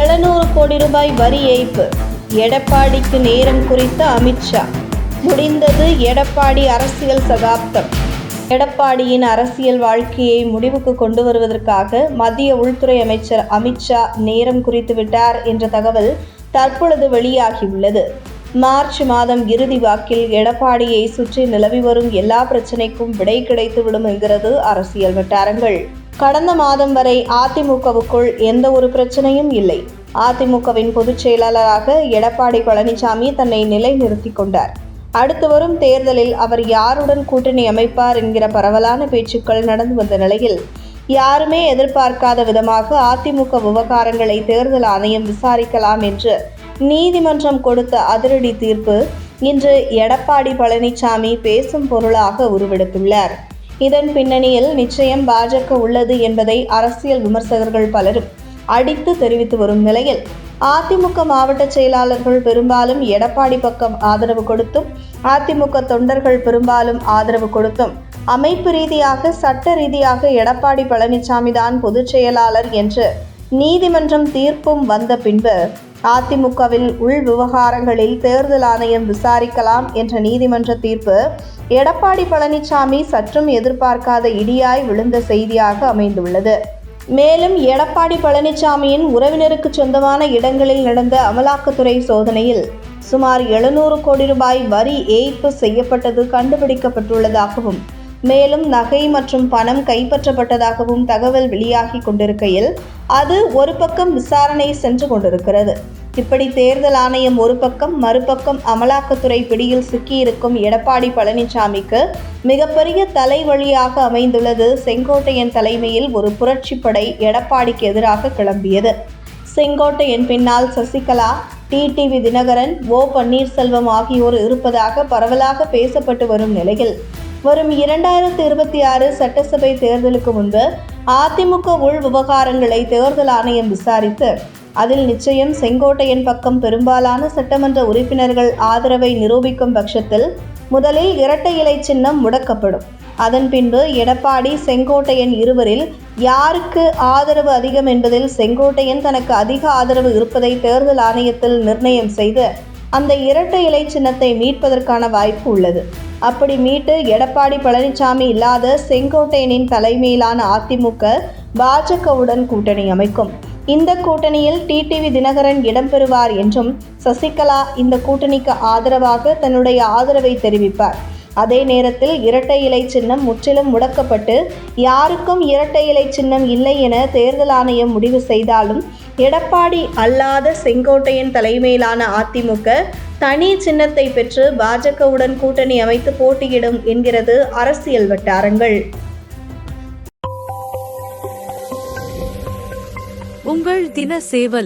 எழுநூறு கோடி ரூபாய் வரி ஏய்ப்பு. எடப்பாடிக்கு நேரம் குறித்த அமித்ஷா முடிந்தது எடப்பாடி அரசியல் சகாப்தம். எடப்பாடியின் அரசியல் வாழ்க்கையை முடிவுக்கு கொண்டு வருவதற்காக மத்திய உள்துறை அமைச்சர் அமித்ஷா நேரம் குறித்து விட்டார் என்ற தகவல் தற்பொழுது வெளியாகியுள்ளது. மார்ச் மாதம் இறுதி வாக்கில் எடப்பாடியை சுற்றி நிலவி வரும் எல்லா பிரச்சனைக்கும் விடை கிடைத்துவிடும் என்கிறது அரசியல் வட்டாரங்கள். கடந்த மாதம் வரை அதிமுகவுக்குள் எந்த ஒரு பிரச்சனையும் இல்லை. அதிமுகவின் பொதுச் செயலாளராக எடப்பாடி பழனிசாமி தன்னை நிலைநிறுத்திக் கொண்டார். அடுத்து வரும் தேர்தலில் அவர் யாருடன் கூட்டணி அமைப்பார் என்கிற பரவலான பேச்சுக்கள் நடந்து வந்த நிலையில் யாருமே எதிர்பார்க்காத விதமாக அதிமுக விவகாரங்களை தேர்தல் ஆணையம் விசாரிக்கலாம் என்று நீதிமன்றம் கொடுத்த அதிரடி தீர்ப்பு இன்று எடப்பாடி பழனிசாமி பேசும் பொருளாக உருவெடுத்துள்ளார். இதன் பின்னணியில் நிச்சயம் பாஜக உள்ளது என்பதை அரசியல் விமர்சகர்கள் பலரும் அடித்து தெரிவித்து வரும் நிலையில் அதிமுக மாவட்ட செயலாளர்கள் பெரும்பாலும் எடப்பாடி பக்கம் ஆதரவு கொடுத்தும் அதிமுக தொண்டர்கள் பெரும்பாலும் ஆதரவு கொடுத்தும் அமைப்பு ரீதியாக சட்ட ரீதியாக எடப்பாடி பழனிசாமி தான் பொதுச் செயலாளர் என்று நீதிமன்றம் தீர்ப்பும் வந்த பின்பு அதிமுகவில் உள் விவகாரங்களில் தேர்தல் ஆணையம் விசாரிக்கலாம் என்ற நீதிமன்ற தீர்ப்பு எடப்பாடி பழனிசாமி சற்றும் எதிர்பார்க்காத இடியாய் விழுந்த செய்தியாக அமைந்துள்ளது. மேலும் எடப்பாடி பழனிசாமியின் உறவினருக்கு சொந்தமான இடங்களில் நடந்த அமலாக்கத்துறை சோதனையில் சுமார் எழுநூறு கோடி ரூபாய் வரி ஏய்ப்பு செய்யப்பட்டது கண்டுபிடிக்கப்பட்டுள்ளதாகவும் மேலும் நகை மற்றும் பணம் கைப்பற்றப்பட்டதாகவும் தகவல் வெளியாகி கொண்டிருக்கையில் அது ஒரு பக்கம் விசாரணை சென்று கொண்டிருக்கிறது. இப்படி தேர்தல் ஆணையம் ஒரு பக்கம் மறுபக்கம் அமலாக்கத்துறை பிடியில் சிக்கியிருக்கும் எடப்பாடி பழனிசாமிக்கு மிகப்பெரிய தலைவழியாக அமைந்துள்ளது செங்கோட்டையன் தலைமையில் ஒரு புரட்சிப்படை எடப்பாடிக்கு எதிராக கிளம்பியது. செங்கோட்டையன் பின்னால் சசிகலா டிடிவி தினகரன் ஓ. பன்னீர்செல்வம் ஆகியோர் இருப்பதாக பரவலாக பேசப்பட்டு வரும் நிலையில் வரும் இரண்டாயிரத்தி இருபத்தி ஆறு சட்டசபை தேர்தலுக்கு முன்பு அதிமுக உள் விவகாரங்களை தேர்தல் ஆணையம் விசாரித்து அதில் நிச்சயம் செங்கோட்டையன் பக்கம் பெரும்பாலான சட்டமன்ற உறுப்பினர்கள் ஆதரவை நிரூபிக்கும் பட்சத்தில் முதலில் இரட்டை இலை சின்னம் முடக்கப்படும். அதன் பின்பு எடப்பாடி செங்கோட்டையன் இருவரில் யாருக்கு ஆதரவு அதிகம் என்பதில் செங்கோட்டையன் தனக்கு அதிக ஆதரவு இருப்பதை தேர்தல் ஆணையத்தில் நிர்ணயம் செய்து அந்த இரட்டை இலை சின்னத்தை மீட்பதற்கான வாய்ப்பு உள்ளது. அப்படி மீட்டு எடப்பாடி பழனிசாமி இல்லாத செங்கோட்டையனின் தலைமையிலான அதிமுக பாஜகவுடன் கூட்டணி அமைக்கும். இந்த கூட்டணியில் டிடிவி தினகரன் இடம்பெறுவார் என்றும் சசிகலா இந்த கூட்டணிக்கு ஆதரவாக தன்னுடைய ஆதரவை தெரிவிப்பார். அதே நேரத்தில் இரட்டை இலை சின்னம் முற்றிலும் முடக்கப்பட்டு யாருக்கும் இரட்டை இலை சின்னம் இல்லை என தேர்தல் ஆணையம் முடிவு செய்தாலும் எடப்பாடி அல்லாத செங்கோட்டையன் தலைமையிலான அதிமுக தனி சின்னத்தை பெற்று பாஜகவுடன் கூட்டணி அமைத்து போட்டியிடும் என்கிறது அரசியல் வட்டாரங்கள். உங்கள் தின சேவல்.